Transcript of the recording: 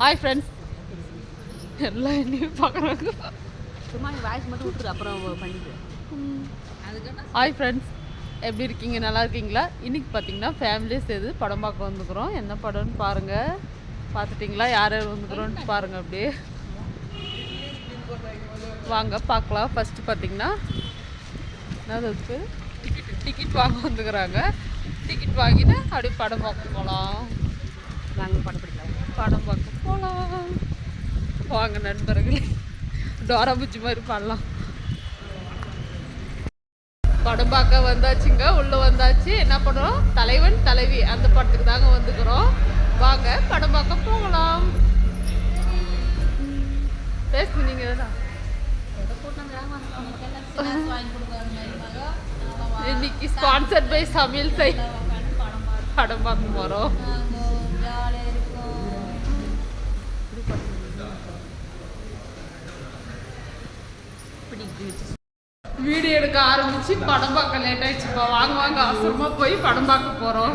Hi friends எல்லாம் என்னையும் பார்க்குறாங்க சும்மா வாய்ஸ் மட்டும் விட்டுரு அப்புறம் பண்ணிடு ஹாய் ஃப்ரெண்ட்ஸ் எப்படி இருக்கீங்க? நல்லா இருக்கீங்களா? இன்னைக்கு பார்த்தீங்கன்னா ஃபேமிலியே சேர்ந்து படம் பார்க்க வந்துக்கிறோம். என்ன படம்னு பாருங்கள் பார்த்துட்டிங்களா? யார் யார் வந்துக்கிறோன்னு பாருங்கள் அப்படியே. வாங்க பார்க்கலாம். ஃபஸ்ட்டு பார்த்தீங்கன்னா என்னது இருக்கு டிக்கெட் வாங்க வந்துக்கிறாங்க. டிக்கெட் வாங்கிட்டு அப்படியே படம் பார்க்க போகலாம் நாங்கள் படம் படம் பார்க்க போகலாம் வாங்க நண்பர்களே. டோரா பூச்சி மாதிரி பண்ணலாம். படம் பார்க்க வந்தாச்சுங்க உள்ள வந்தாச்சு. என்ன பண்ணுறோம் தலைவன் தலைவி. அந்த படத்துக்கு தாங்க வந்துக்கிறோம். வாங்க படம் பார்க்க போகலாம். பேசுங்க தான்? இன்னைக்கு ஸ்பான்சர்ட் பை சமையல் சை படம் பார்க்க போகிறோம் வீடியோ எடுக்க ஆரம்பிச்சு படம் பார்க்க லேட் ஆயிடுச்சுப்பா வாங்க வாங்க அவசரமா போய் படம் பார்க்க போறோம்.